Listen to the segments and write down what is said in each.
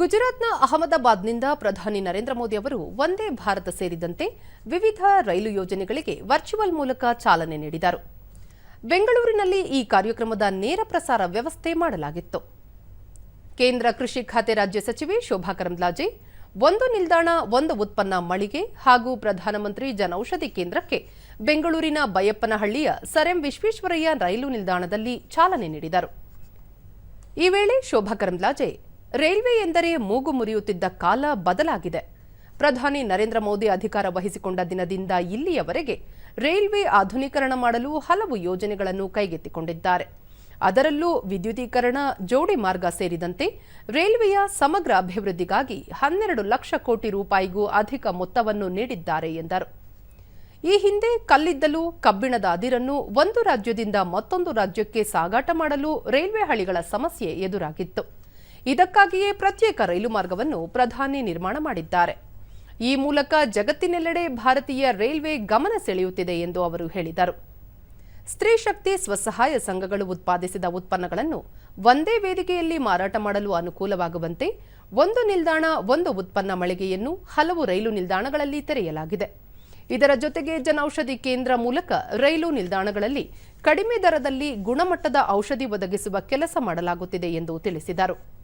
ಗುಜರಾತ್ನ ಅಹಮದಾಬಾದ್ನಿಂದ ಪ್ರಧಾನಿ ನರೇಂದ್ರ ಮೋದಿ ಅವರು ವಂದೇ ಭಾರತ ಸೇರಿದಂತೆ ವಿವಿಧ ರೈಲು ಯೋಜನೆಗಳಿಗೆ ವರ್ಚುವಲ್ ಮೂಲಕ ಚಾಲನೆ ನೀಡಿದರು. ಬೆಂಗಳೂರಿನಲ್ಲಿ ಈ ಕಾರ್ಯಕ್ರಮದ ನೇರ ಪ್ರಸಾರ ವ್ಯವಸ್ಥೆ ಮಾಡಲಾಗಿತ್ತು. ಕೇಂದ್ರ ಕೃಷಿ ಖಾತೆ ರಾಜ್ಯ ಸಚಿವೆ ಶೋಭಾ ಕರಂದ್ಲಾಜೆ, ಒಂದು ನಿಲ್ದಾಣ, ಒಂದು ಉತ್ಪನ್ನ ಮಳಿಗೆ ಹಾಗೂ ಪ್ರಧಾನಮಂತ್ರಿ ಜನೌಷಧಿ ಕೇಂದ್ರಕ್ಕೆ ಬೆಂಗಳೂರಿನ ಬೈಯಪ್ಪನಹಳ್ಳಿಯ ಸರ್ ಎಂ ವಿಶ್ವೇಶ್ವರಯ್ಯ ರೈಲು ನಿಲ್ದಾಣದಲ್ಲಿ ಚಾಲನೆ ನೀಡಿದರು. ಈ ವೇಳೆ ಶೋಭಾ ಕರಂದ್ಲಾಜೆ ರೈಲ್ವೆ ಎಂದರೆ ಮೂಗು ಮುರಿಯುತ್ತಿದ್ದ ಕಾಲ ಬದಲಾಗಿದೆ. ಪ್ರಧಾನಿ ನರೇಂದ್ರ ಮೋದಿ ಅಧಿಕಾರ ವಹಿಸಿಕೊಂಡ ದಿನದಿಂದ ಇಲ್ಲಿಯವರೆಗೆ ರೈಲ್ವೆ ಆಧುನೀಕರಣ ಮಾಡಲು ಹಲವು ಯೋಜನೆಗಳನ್ನು ಕೈಗೆತ್ತಿಕೊಂಡಿದ್ದಾರೆ. ಅದರಲ್ಲೂ ವಿದ್ಯುದೀಕರಣ, ಜೋಡಿ ಮಾರ್ಗ ಸೇರಿದಂತೆ ರೈಲ್ವೆಯ ಸಮಗ್ರ ಅಭಿವೃದ್ಧಿಗಾಗಿ ಹನ್ನೆರಡು ಲಕ್ಷ ಕೋಟಿ ರೂಪಾಯಿಗೂ ಅಧಿಕ ಮೊತ್ತವನ್ನು ನೀಡಿದ್ದಾರೆ ಎಂದರು. ಈ ಹಿಂದೆ ಕಲ್ಲಿದ್ದಲು, ಕಬ್ಬಿಣದ ಅದಿರನ್ನು ಒಂದು ರಾಜ್ಯದಿಂದ ಮತ್ತೊಂದು ರಾಜ್ಯಕ್ಕೆ ಸಾಗಾಟ ಮಾಡಲು ರೈಲ್ವೆ ಹಳಿಗಳ ಸಮಸ್ಯೆ ಎದುರಾಗಿತ್ತು. ಇದಕ್ಕಾಗಿಯೇ ಪ್ರತ್ಯೇಕ ರೈಲು ಮಾರ್ಗವನ್ನು ಪ್ರಧಾನಿ ನಿರ್ಮಾಣ ಮಾಡಿದ್ದಾರೆ. ಈ ಮೂಲಕ ಜಗತ್ತಿನೆಲ್ಲೆಡೆ ಭಾರತೀಯ ರೈಲ್ವೆ ಗಮನ ಸೆಳೆಯುತ್ತಿದೆ ಎಂದು ಅವರು ಹೇಳಿದರು. ಸ್ತ್ರೀ ಶಕ್ತಿ, ಸ್ವಸಹಾಯ ಸಂಘಗಳು ಉತ್ಪಾದಿಸಿದ ಉತ್ಪನ್ನಗಳನ್ನು ಒಂದೇ ವೇದಿಕೆಯಲ್ಲಿ ಮಾರಾಟ ಮಾಡಲು ಅನುಕೂಲವಾಗುವಂತೆ ಒಂದು ನಿಲ್ದಾಣ, ಒಂದು ಉತ್ಪನ್ನ ಮಳಿಗೆಯನ್ನು ಹಲವು ರೈಲು ನಿಲ್ದಾಣಗಳಲ್ಲಿ ತೆರೆಯಲಾಗಿದೆ. ಇದರ ಜೊತೆಗೆ ಜನೌಷಧಿ ಕೇಂದ್ರ ಮೂಲಕ ರೈಲು ನಿಲ್ದಾಣಗಳಲ್ಲಿ ಕಡಿಮೆ ದರದಲ್ಲಿ ಗುಣಮಟ್ಟದ ಔಷಧಿ ಒದಗಿಸುವ ಕೆಲಸ ಮಾಡಲಾಗುತ್ತಿದೆ ಎಂದು ತಿಳಿಸಿದರು.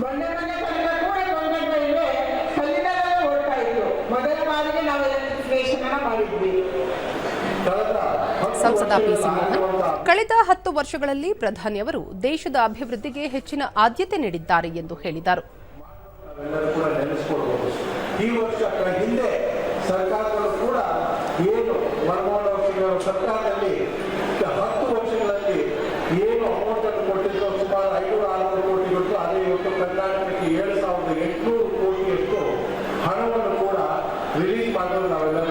ಮೊನ್ನೆ ಮೊನ್ನೆ ತನಕ ಕೂಡ ಗೌರ್ಮೆಂಟ್ ರೈಲ್ವೆ ಕಲ್ಲಿದ್ದಲಲ್ಲಿ ಓಡ್ತಾ ಇತ್ತು. ಮೊದಲ ಬಾರಿಗೆ ನಾವು ಎಲೆಕ್ಟ್ರಿಫಿಕೇಶನ್ ಮಾಡಿದ್ವಿ. ಸಂಸದ ಪಿಸಿ ಮೋಹನ್ ಕಳೆದ ಹತ್ತು ವರ್ಷಗಳಲ್ಲಿ ಪ್ರಧಾನಿಯವರು ದೇಶದ ಅಭಿವೃದ್ಧಿಗೆ ಹೆಚ್ಚಿನ ಆದ್ಯತೆ ನೀಡಿದ್ದಾರೆ ಎಂದು ಹೇಳಿದರು. ಈ ವರ್ಷ ಹಿಂದೆ ಸರ್ಕಾರಗಳು ಕೂಡ ಏನು ಮನಮೋಹನ್ ಸರ್ಕಾರದಲ್ಲಿ ಅದೇ ಇವತ್ತು ಕರ್ನಾಟಕಕ್ಕೆ ಏಳು ಸಾವಿರದ ಎಂಟುನೂರು ಕೋಟಿಯಷ್ಟು ಹಣವನ್ನು ಕೂಡ ರಿಲೀಸ್ ಮಾಡೋದು ನಾವೆಲ್ಲರೂ ಕೂಡ ನೆನೆಸ್ಕೊಳ್ಬಹುದು